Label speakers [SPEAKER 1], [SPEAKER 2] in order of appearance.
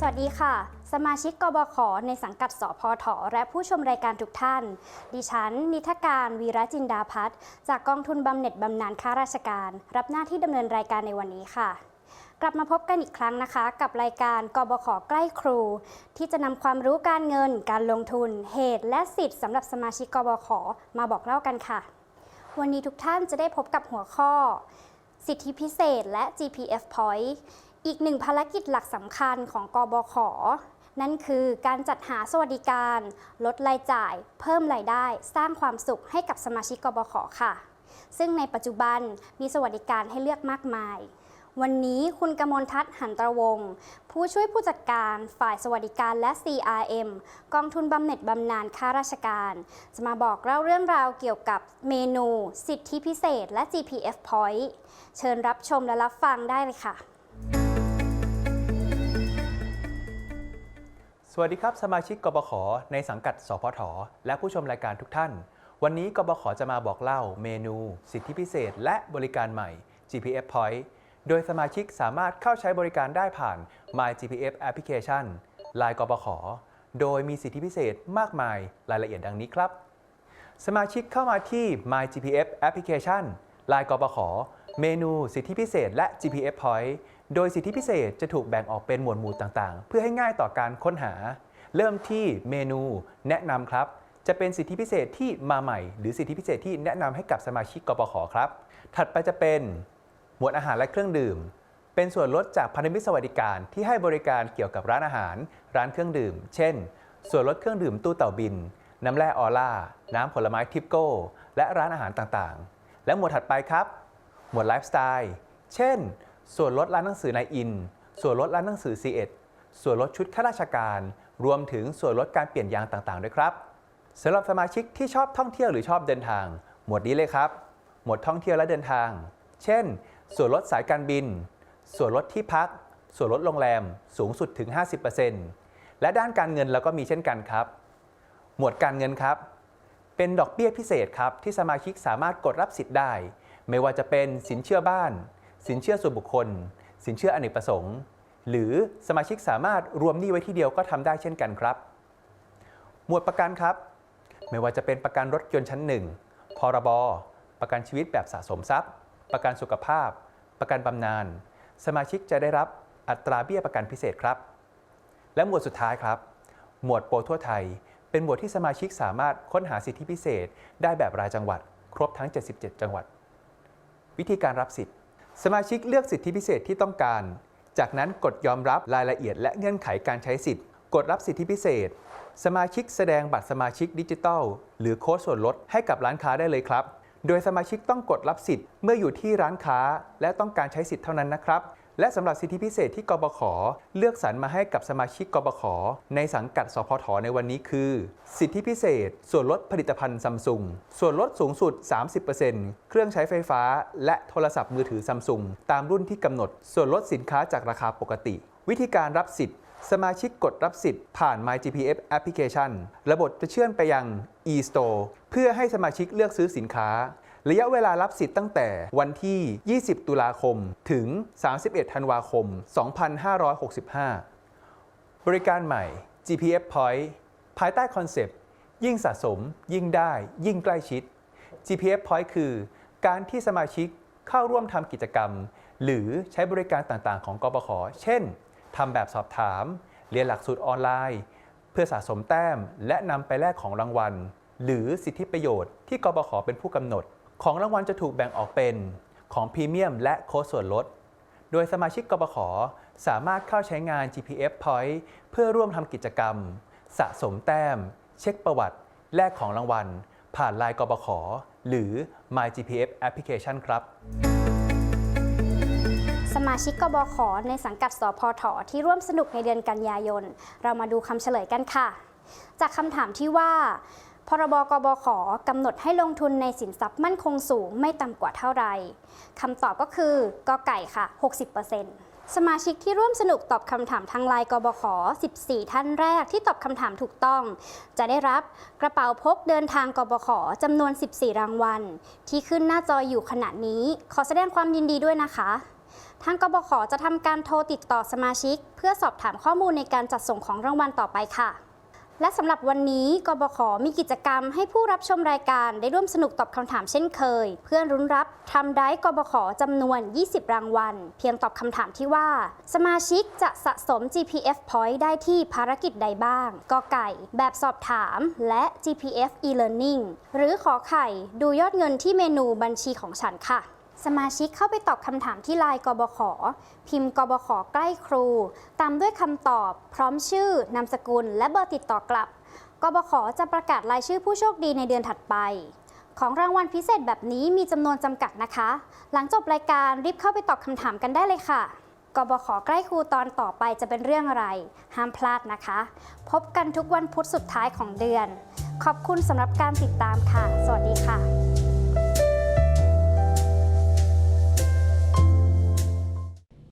[SPEAKER 1] สวัสดีค่ะ สมาชิกกบขในสังกัดสพทและผู้ชมรายการทุกท่าน ดิฉัน นิทการวีระจินดาพัฒน์จากกองทุนบำเหน็จบำนาญข้าราชการ รับหน้าที่ดำเนินรายการในวันนี้ค่ะ กลับมาพบกันอีกครั้งนะคะ กับรายการกบขใกล้ครู ที่จะนำความรู้การเงิน การลงทุน เหตุ และสิทธิ์สำหรับสมาชิกกบขมาบอกเล่ากันค่ะ วันนี้ทุกท่านจะได้พบกับหัวข้อ สิทธิพิเศษ และ GPF Point อีกหนึ่งภารกิจหลักสำคัญของกบข นั่นคือการจัดหาสวัสดิการ ลดรายจ่าย เพิ่มรายได้ สร้างความสุขให้กับสมาชิกกบขค่ะ ซึ่งในปัจจุบันมีสวัสดิการให้เลือกมากมาย วันนี้คุณกมลทัศน์หันตระวงศ์ผู้ช่วยผู้จัดการฝ่ายสวัสดิการและ CRM กองทุนบำเหน็จบำนาญข้าราชการ จะมาบอกเล่าเรื่องราวเกี่ยวกับเมนู สิทธิพิเศษ และ GPF Point เชิญรับชมและรับฟังได้เลยค่ะ
[SPEAKER 2] สวัสดีครับ สมาชิกกบขในสังกัดสพทและผู้ชมรายการทุกท่าน วันนี้กบขจะมาบอกเล่าเมนู สิทธิพิเศษ และบริการใหม่ GPF Point โดยสมาชิกสามารถเข้าใช้บริการได้ผ่าน My GPF Application Line กบขโดยมีสิทธิพิเศษมากมายรายละเอียดดังนี้ครับ สมาชิกเข้ามาที่ My GPF Application Line กบข เมนูสิทธิพิเศษและ GPF Point โดยสิทธิพิเศษจะถูกแบ่งออกเป็นหมวดหมู่ต่างๆ เพื่อให้ง่ายต่อการค้นหา เริ่มที่เมนูแนะนำครับ จะเป็นสิทธิพิเศษที่มาใหม่ หรือสิทธิพิเศษที่แนะนำให้กับสมาชิกกบขครับ ถัดไปจะเป็น หมวดอาหารและเครื่องดื่ม เป็นส่วนลดจากพันธมิตรสวัสดิการที่ให้บริการเกี่ยวกับร้านอาหาร ร้านเครื่องดื่ม เช่น ส่วนลดเครื่องดื่มตู้เต่าบิน น้ำแร่ออร่า น้ำผลไม้ทิปโก้ และร้านอาหารต่างๆ และหมวดถัดไปครับ หมวดไลฟ์สไตล์ เช่น ส่วนลดร้านหนังสือนายอิน ส่วนลดร้านหนังสือ C1 ส่วนลดชุดข้าราชการ รวมถึงส่วนลดการเปลี่ยนยางต่างๆ ด้วยครับสำหรับสมาชิกที่ชอบท่องเที่ยวหรือชอบเดินทาง หมวดนี้เลยครับ หมวดท่องเที่ยวและเดินทาง เช่น ส่วนลดสายการบิน ส่วนลดที่พัก ส่วนลดโรงแรม สูงสุดถึง 50%และด้านการเงินเราก็มีเช่นกันครับ หมวดการเงินครับ เป็นดอกเบี้ยพิเศษครับที่สมาชิกสามารถกดรับสิทธิ์ได้ ไม่ว่าจะเป็นสินเชื่อบ้าน สินเชื่อส่วนบุคคล สินเชื่ออเนกประสงค์ หรือสมาชิกสามารถรวมหนี้ไว้ที่เดียวก็ทำได้เช่นกันครับ หมวดประกันครับ ไม่ว่าจะเป็นประกันรถยนต์ชั้นหนึ่งพรบ ประกันชีวิตแบบสะสมทรัพย์ ประกันสุขภาพ ประกันบำนาญ สมาชิกจะได้รับอัตราเบี้ยประกันพิเศษครับ และหมวดสุดท้ายครับ หมวดโปรทั่วไทย เป็นหมวดที่สมาชิกสามารถค้นหาสิทธิพิเศษ ได้แบบรายจังหวัด ครบทั้ง 77 จังหวัด วิธีการรับสิทธิ์ สมาชิกเลือกสิทธิพิเศษที่ต้องการ จากนั้นกดยอมรับรายละเอียดและเงื่อนไขการใช้สิทธิ์ กดรับสิทธิพิเศษ สมาชิกแสดงบัตรสมาชิกดิจิทัล หรือโค้ดส่วนลดให้กับร้านค้าได้เลยครับ โดยสมาชิกต้องกดรับสิทธิ์เมื่ออยู่ที่ร้านค้า และต้องการใช้สิทธิ์เท่านั้นนะครับ และสำหรับสิทธิพิเศษที่กบขเลือกสรรมาให้กับสมาชิกกบขในสังกัดสพทในวันนี้คือ สิทธิพิเศษ ส่วนลดผลิตภัณฑ์ซัมซุงส่วนลดสูงสุด 30%เครื่องใช้ไฟฟ้า และโทรศัพท์มือถือซัมซุงตามรุ่นที่กำหนด ส่วนลดสินค้าจากราคาปกติ วิธีการรับสิทธิ์สมาชิกกดรับสิทธิ์ผ่าน MyGPF Application ระบบจะเชื่อมไปยัง e-store เพื่อให้สมาชิกเลือกซื้อสินค้า ระยะเวลารับสิทธิ์ตั้งแต่วันที่ 20 ตุลาคม ถึง 31 ธันวาคม 2565 บริการใหม่ GPF Point ภายใต้คอนเซปต์ ยิ่งสะสม ยิ่งได้ ยิ่งใกล้ชิด GPF Point คือ การที่สมาชิกเข้าร่วมทำกิจกรรม หรือใช้บริการต่างๆ ของกบขเช่นทำแบบสอบถาม เรียนหลักสูตรออนไลน์ เพื่อสะสมแต้ม และนำไปแลกของรางวัล หรือสิทธิประโยชน์ที่กบขเป็นผู้กำหนด ของรางวัลจะถูกแบ่งออกเป็นของพรีเมียมและโค้ดส่วนลด โดยสมาชิกกบขสามารถเข้าใช้งาน GPF Point เพื่อร่วมทำกิจกรรม สะสมแต้ม เช็คประวัติ แลกของรางวัล ผ่านไลน์กบขหรือ My GPF Application ครับ
[SPEAKER 1] สมาชิกกบขในสังกัดสพทที่ร่วมสนุกในเดือนกันยายน เรามาดูคำเฉลยกันค่ะ จากคำถามที่ว่า พรบกบขกำหนดให้ลงทุนในสินทรัพย์มั่นคงสูงไม่ต่ำกว่าเท่าไรคำตอบก็คือกอไก่ค่ะ 60%สมาชิกที่ร่วมสนุกตอบคำถามทางไลน์กบข 14 ท่านแรกที่ตอบคำถามถูกต้อง จะได้รับกระเป๋าพกเดินทางกบขจำนวน 14 รางวัล ที่ขึ้นหน้าจออยู่ขณะนี้ ขอแสดงความยินดีด้วยนะคะทางกบขจะทำการโทรติดต่อสมาชิก เพื่อสอบถามข้อมูลในการจัดส่งของรางวัลต่อไปค่ะ และสำหรับวันนี้กบขมีกิจกรรมให้ผู้รับชมรายการได้ร่วมสนุกตอบคำถามเช่นเคย เพื่อรุ้นรับทำได้กบขจำนวน 20 รางวัล เพียงตอบคำถามที่ว่า สมาชิกจะสะสม GPF Point ได้ที่ภารกิจใดบ้างกไก่ แบบสอบถามและ GPF e-learning หรือขอไข่ดูยอดเงินที่เมนูบัญชีของฉันค่ะ สมาชิกเข้าไปตอบคำถามที่ไลน์กบข พิมพ์กบขใกล้ครู ตามด้วยคำตอบ พร้อมชื่อนามสกุล และเบอร์ติดต่อกลับกบขจะประกาศรายชื่อผู้โชคดีในเดือนถัดไป ของรางวัลพิเศษแบบนี้มีจำนวนจำกัดนะคะ หลังจบรายการรีบเข้าไปตอบคำถามกันได้เลยค่ะกบขใกล้ครูตอนต่อไปจะเป็นเรื่องอะไร ห้ามพลาดนะคะ พบกันทุกวันพุธสุดท้ายของเดือน ขอบคุณสำหรับการติดตามค่ะ สวัสดีค่ะ